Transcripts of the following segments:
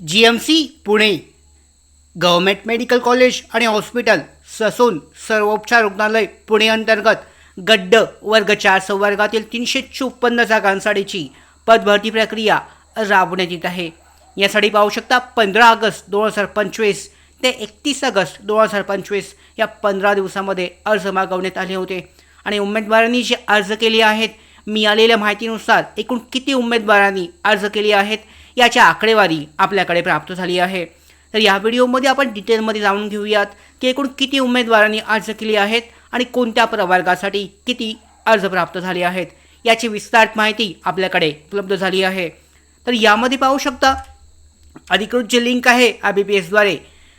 G M C Pune. Government medical college आणि hospital Sassoon सर्वोपचार रुग्णालय पुणे अंतर्गत. गड्ड वर्ग चार संवर्गातील तीनशे चोपन्न जागांसाठीची पदभरती प्रक्रिया राबवण्यात येत आहे. यासाठी पाहू शकता पंधरा ऑगस्ट दोन हजार पंचवीस ते एकतीस ऑगस्ट दोन हजार पंचवीस या पंधरा दिवसामध्ये अर्ज मागवण्यात आले होते. आणि उमेदवारांनी जे अर्ज केले आहेत मिळालेल्या माहितीनुसार एकूण किती उमेदवारांनी अर्ज केले आहेत याची आकडेवारी आपल्याकडे प्राप्त झाली आहे. तर या व्हिडिओमध्ये आपण डिटेलमध्ये जाणून घेऊयात की एकूण किती उमेदवारांनी अर्ज केले आहेत आणि कोणत्या प्रवर्गासाठी किती अर्ज प्राप्त झाले आहेत याची विस्तारित माहिती आपल्याकडे उपलब्ध झाली आहे. तर यामध्ये पाहू शकता अधिकृत जी लिंक आहे आय बी पी एसद्वारे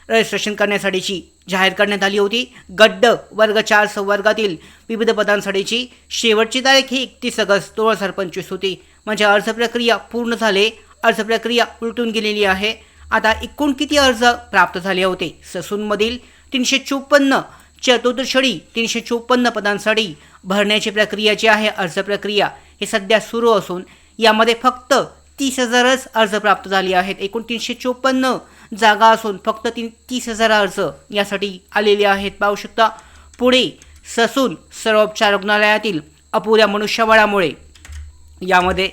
रजिस्ट्रेशन करण्यासाठीची जाहीर करण्यात आली होती. गड्ड वर्ग चार संवर्गातील विविध पदांसाठीची शेवटची तारीख ही एकतीस ऑगस्ट दोन हजार पंचवीस होती. म्हणजे अर्ज प्रक्रिया पूर्ण झाले. अर्ज प्रक्रिया उलटून गेलेली आहे. आता एकूण किती अर्ज प्राप्त झाले होते? ससूनमधील तीनशे चोपन्न चतुर्दशडी तीनशे चोपन्न पदांसाठी भरण्याची प्रक्रिया जी आहे अर्ज प्रक्रिया हे सध्या सुरू असून यामध्ये फक्त तीस हजारच अर्ज प्राप्त झाले आहेत. एकूण तीनशे चोपन्न जागा असून फक्त तीन तीस हजार अर्ज यासाठी आलेले आहेत. पाहू शकता पुणे ससून सर्वोपचार रुग्णालयातील अपुऱ्या मनुष्यबळामुळे यामध्ये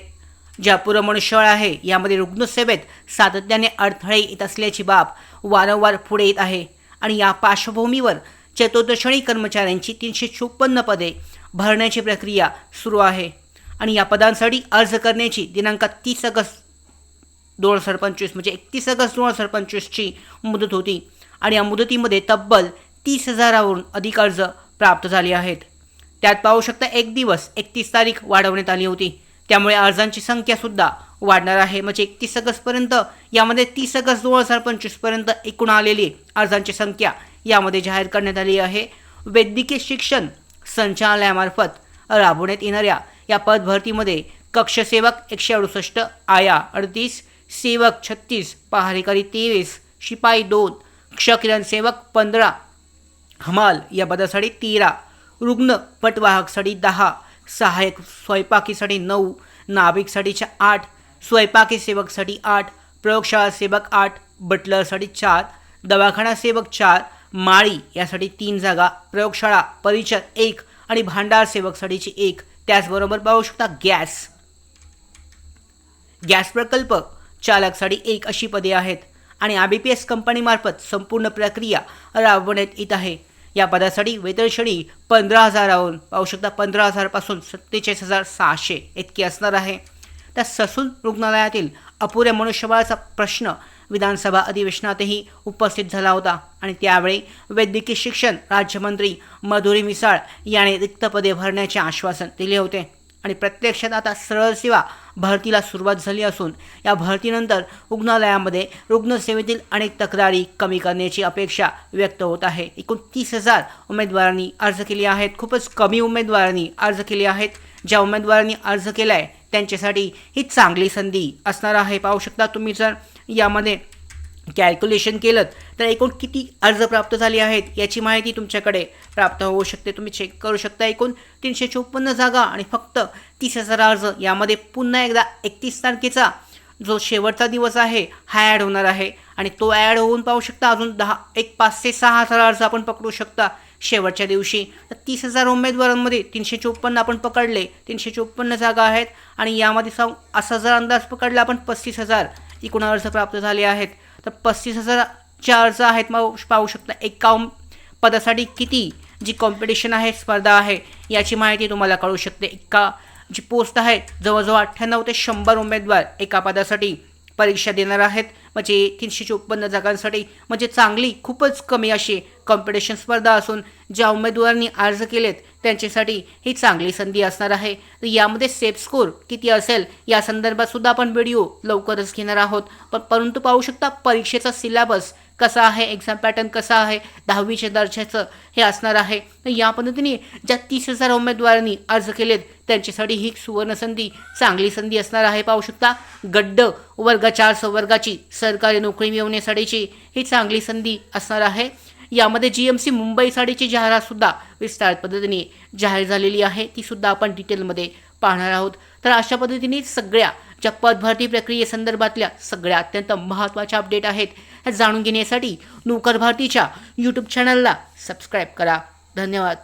जे अपुरं मनुष्यबळ आहे यामध्ये रुग्णसेवेत सातत्याने अडथळे येत असल्याची बाब वारंवार पुढे येत आहे. आणि या पार्श्वभूमीवर चतुर्दशणी कर्मचाऱ्यांची तीनशे चोपन्न पदे भरण्याची प्रक्रिया सुरू आहे. आणि या पदांसाठी अर्ज करण्याची दिनांक तीस ऑगस्ट दोन हजार पंचवीस म्हणजे एकतीस ऑगस्ट दोन हजार पंचवीसची मुदत होती. आणि या मुदतीमध्ये तब्बल तीस हजारावरून अधिक अर्ज प्राप्त झाले आहेत. त्यात पाहू शकता एक दिवस एकतीस तारीख वाढवण्यात आली होती. त्यामुळे अर्जांची संख्यासुद्धा वाढणार आहे. म्हणजे एकतीस ऑगस्टपर्यंत यामध्ये तीस ऑगस्ट दोन हजार पंचवीसपर्यंत एकूण आलेली अर्जांची संख्या यामध्ये जाहीर करण्यात आली आहे. वैद्यकीय शिक्षण संचालनालयामार्फत राबवण्यात येणाऱ्या या पदभरतीमध्ये कक्षसेवक एकशे अडुसष्ट आया अडतीस सेवक छत्तीस पहारेकरी तेवीस शिपाई दोन क्षकिरण सेवक पंधरा हमाल या पदासाठी तेरा रुग्ण पटवाहकसाठी दहा सहाय्यक स्वयंपाकीसाठी नऊ नाभिकसाठीच्या आठ स्वयंपाकी सेवकसाठी आठ प्रयोगशाळा सेवक आठ बटलरसाठी चार दवाखाना सेवक चार माळी यासाठी तीन जागा प्रयोगशाळा परिचर एक आणि भांडार सेवकसाठीची एक. त्याचबरोबर पाहू शकता गॅस. गॅस प्रकल्प चालकसाठी एक अशी पदे आहेत आणि आय बी पी एस कंपनीमार्फत संपूर्ण प्रक्रिया राबवण्यात येत आहे. या पदासाठी वेतनश्रेणी पंधरा हजाराहून पाहू शकता पंधरा हजारपासून सत्तेचाळीस हजार सहाशे इतकी असणार आहे. त्या ससून रुग्णालयातील अपुऱ्या मनुष्यबळाचा प्रश्न विधानसभा अधिवेशनातही उपस्थित झाला होता. आणि त्यावेळी वैद्यकीय शिक्षण राज्यमंत्री मधुरी मिसाळ याने रिक्त पदे भरण्याचे आश्वासन दिले होते. आणि प्रत्यक्षात आता सरळ सेवा भरतीला सुरुवात झाली असून या भरतीनंतर रुग्णालयामध्ये रुग्णसेवेतील अनेक तक्रारी कमी करण्याची अपेक्षा व्यक्त होत आहे. एकूण तीस हजार उमेदवारांनी अर्ज केले आहेत. खूपच कमी उमेदवारांनी अर्ज केले आहेत. ज्या उमेदवारांनी अर्ज केला आहे त्यांच्यासाठी ही चांगली संधी असणार आहे. पाहू शकता तुम्ही जर यामध्ये कॅल्क्युलेशन केलं तर एकूण किती अर्ज प्राप्त झाले आहेत याची माहिती तुमच्याकडे प्राप्त होऊ शकते. तुम्ही चेक करू शकता एकूण तीनशे चोपन्न जागा आणि फक्त तीस हजार अर्ज. यामध्ये पुन्हा एकदा एकतीस तारखेचा जो शेवटचा दिवस आहे हा ॲड होणार आहे. आणि तो ॲड होऊन पाहू शकता अजून दहा एक पाच ते सहा हजार अर्ज आपण पकडू शकता. शेवटच्या दिवशी. तर तीस हजार उमेदवारांमध्ये तीनशे चोपन्न आपण पकडले. तीनशे चोपन्न जागा आहेत. आणि यामध्ये सा असा जर अंदाज पकडला आपण पस्तीस हजार एकूण अर्ज प्राप्त झाले आहेत. तर पस्तीस हजारचे अर्ज आहेत मग पाहू शकता एका पदासाठी किती जी कॉम्पिटिशन आहे स्पर्धा आहे याची माहिती तुम्हाला कळू शकते. एका जी पोस्ट आहे जवळजवळ अठ्ठ्याण्णव ते शंभर उमेदवार एका पदासाठी परीक्षा देणार आहेत. म्हणजे तीनशे चोपन्न जागांसाठी म्हणजे चांगली खूपच कमी अशी कॉम्पिटिशन स्पर्धा असून ज्या उमेदवारांनी अर्ज केलेत त्यांच्यासाठी ही चांगली संधी असणार आहे. तर यामध्ये सेफ स्कोर किती असेल या संदर्भात सुद्धा आपण व्हिडिओ लवकरच घेणार आहोत. पण परंतु पाहू शकता परीक्षेचा सिलेबस कसा आहे? एक्झाम पॅटर्न कसा आहे? दहावीच्या दर्जाचं हे असणार आहे. तर या पद्धतीने ज्या तीस हजार उमेदवारांनी अर्ज केलेत त्यांच्यासाठी ही सुवर्ण संधी चांगली संधी असणार आहे. पाहू शकता गड्ड वर्ग चार संवर्गाची सरकारी नोकरी मिळवण्यासाठीची ही चांगली संधी असणार आहे. यामध्ये जी एम सी मुंबईसाठीची जाहिरातसुद्धा विस्तारित पद्धतीने जाहीर झालेली आहे. तीसुद्धा आपण डिटेलमध्ये पाहणार आहोत. तर अशा पद्धतीने सगळ्या ज्या पदभरती प्रक्रियेसंदर्भातल्या सगळ्या अत्यंत महत्त्वाच्या अपडेट आहेत. ह्या जाणून घेण्यासाठी नोकर भारतीच्या यूट्यूब चॅनलला सबस्क्राईब करा. धन्यवाद.